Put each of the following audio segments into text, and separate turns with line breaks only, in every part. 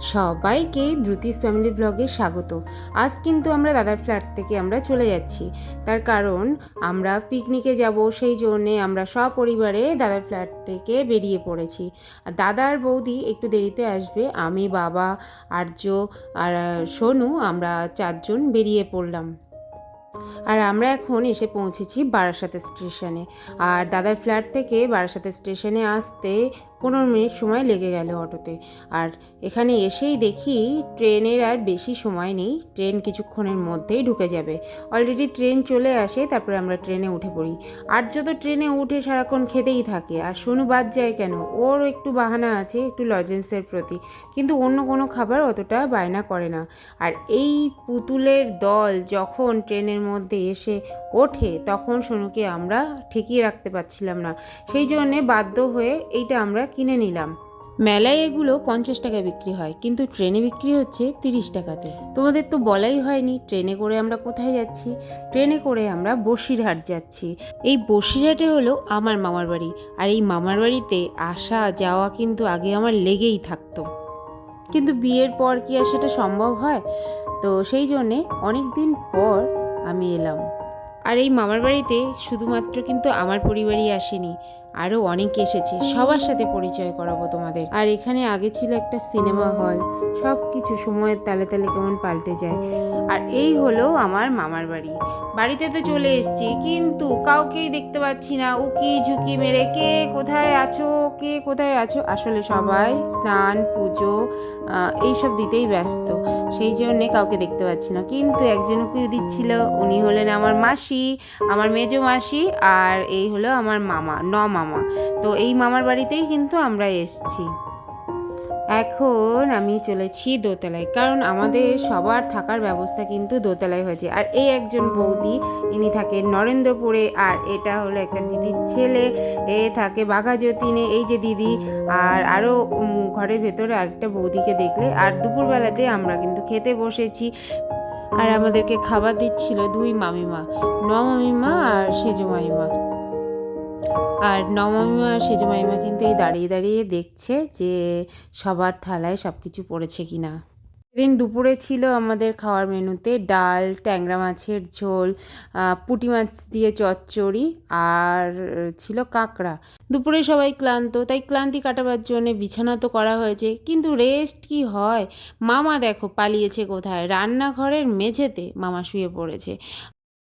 সবাইকে দ্রুতিস ফ্যামিলি ব্লগে স্বাগত। আজ কিন্তু আমরা দাদার ফ্ল্যাট থেকে আমরা চলে যাচ্ছি। তার কারণ আমরা পিকনিকে যাব, সেই জন্যে আমরা সপরিবারে দাদার ফ্ল্যাট থেকে বেরিয়ে পড়েছি। আর দাদার বৌদি একটু দেরিতে আসবে, আমি, বাবা, আর্য আর সোনু, আমরা চারজন বেরিয়ে পড়লাম। আর আমরা এখন এসে পৌঁছেছি বারাসাতে স্টেশনে। আর দাদার ফ্ল্যাট থেকে বারাসাতে স্টেশনে আসতে পনেরো মিনিট সময় লেগে গেল অটোতে। আর এখানে এসেই দেখি ট্রেনের আর বেশি সময় নেই। ট্রেন কিছুক্ষণের মধ্যেই ঢুকে যাবে। অলরেডি ট্রেন চলে আসে, তারপরে আমরা ট্রেনে উঠে পড়ি। আর যত ট্রেনে উঠে সারাক্ষণ খেতেই থাকে, আর সোনু বাদ যায় কেন? ওর একটু বাহানা আছে, একটু লজেন্সের প্রতি। কিন্তু অন্য কোনো খাবার অতটা বায়না করে না। আর এই পুতুলের দল যখন ট্রেনের মধ্যে এসে ওঠে, তখন সোনুকে আমরা ঠেকিয়ে রাখতে পারছিলাম না। সেই জন্যে বাধ্য হয়ে এইটা আমরা কিনে নিলাম। মেলায় এগুলো পঞ্চাশ টাকায় বিক্রি হয়, কিন্তু ট্রেনে বিক্রি হচ্ছে তিরিশ টাকাতে। তোমাদের তো বলাই হয়নি ট্রেনে করে আমরা কোথায় যাচ্ছি? ট্রেনে করে আমরা বসিরহাট যাচ্ছি। এই বসিরহাটে হলো আমার মামার বাড়ি, আর এই মামার বাড়িতে আসা যাওয়া কিন্তু আগে আমার লেগেই থাকতো। কিন্তু বিয়ের পর কি আর সেটা সম্ভব হয়? তো সেই জন্যে অনেক দিন পর আমি এলাম। আর এই মামার বাড়িতে শুধুমাত্র কিন্তু আমার পরিবারই আসেনি। আরও অনেকে এসেছে, সবার সাথে পরিচয় করাবো তোমাদের। আর এখানে আগে ছিল একটা সিনেমা হল সব কিছু সময়ের তালে তালে কেমন পাল্টে যায়। আর এই হলো আমার মামার বাড়ি। বাড়িতে তো চলে এসেছি, কিন্তু কাউকেই দেখতে পাচ্ছি না। উকি ঝুঁকি মেরে কে কোথায় আছো, কে কোথায় আছো? আসলে সবাই স্নান, পুজো এইসব দিতেই ব্যস্ত। সেই জন্যে কাউকে দেখতে পাচ্ছি না। কিন্তু একজন উকি দিচ্ছিল, উনি হলেন আমার মাসি, আমার মেজো মাসি, আর এই হলো আমার মামা, ন মামা। তো এই মামার বাড়িতেই কিন্তু আমরা এসছি। এখন আমি চলেছি দোতলায়, কারণ আমাদের সবার থাকার ব্যবস্থা কিন্তু দোতলায় হয়েছে। আর এই একজন বৌদি, ইনি থাকেন নরেন্দ্রপুরে, আর এটা হলো একটা দিদির ছেলে, এ থাকে বাঘাযতীনে এই যে দিদি, আর আরও ঘরের ভেতরে আরেকটা বৌদিকে দেখলে, আর দুপুরবেলাতে আমরা কিন্তু খেতে বসেছি। আর আমাদেরকে খাবার দিচ্ছিল দুই মামিমা, ন মামিমা আর সেজো মামিমা। আর নবমীমা আর সেজো মামিমা কিন্তু এই দাঁড়িয়ে দাঁড়িয়ে দেখছে যে সবার থালায় সব কিছু পড়েছে কিনা। সেদিন দুপুরে ছিল আমাদের খাওয়ার মেনুতে ডাল, ট্যাংরা মাছের ঝোল পুঁটি মাছ দিয়ে চচ্চড়ি আর ছিল কাঁকড়া। দুপুরে সবাই ক্লান্ত, তাই ক্লান্তি কাটাবার জন্য বিছানা তো করা হয়েছে, কিন্তু রেস্ট কি হয়? মামা দেখো পালিয়েছে কোথায়? রান্নাঘরের মেঝেতে মামা শুয়ে পড়েছে।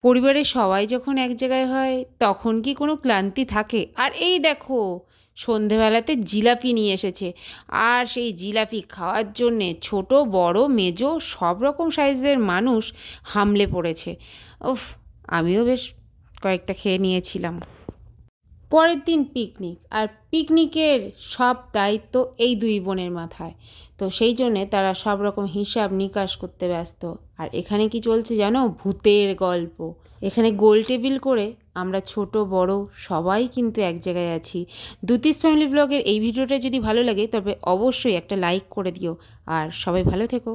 পরিবারের সবাই যখন এক জায়গায় হয়, তখন কি কোনো ক্লান্তি থাকে? আর এই দেখো, সন্ধেবেলাতে জিলাপি নিয়ে এসেছে। আর সেই জিলাপি খাওয়ার জন্যে ছোট, বড়, মেজো, সব রকম সাইজের মানুষ হামলে পড়েছে। উফ, আমিও বেশ কয়েকটা খেয়ে নিয়েছিলাম। পরের দিন পিকনিক, আর পিকনিকের সব দায়িত্ব এই দুই বোনের মাথায়। তো সেই জন্যে তারা সব রকম হিসাব নিকাশ করতে ব্যস্ত। আর এখানে কি চলছে জানো? ভূতের গল্প। এখানে গোল টেবিল করে আমরা ছোট, বড় সবাই কিন্তু এক জায়গায় আছি। দুতিস ফ্যামিলি ব্লগের এই ভিডিওটা যদি ভালো লাগে তবে অবশ্যই একটা লাইক করে দিও। আর সবাই ভালো থেকো।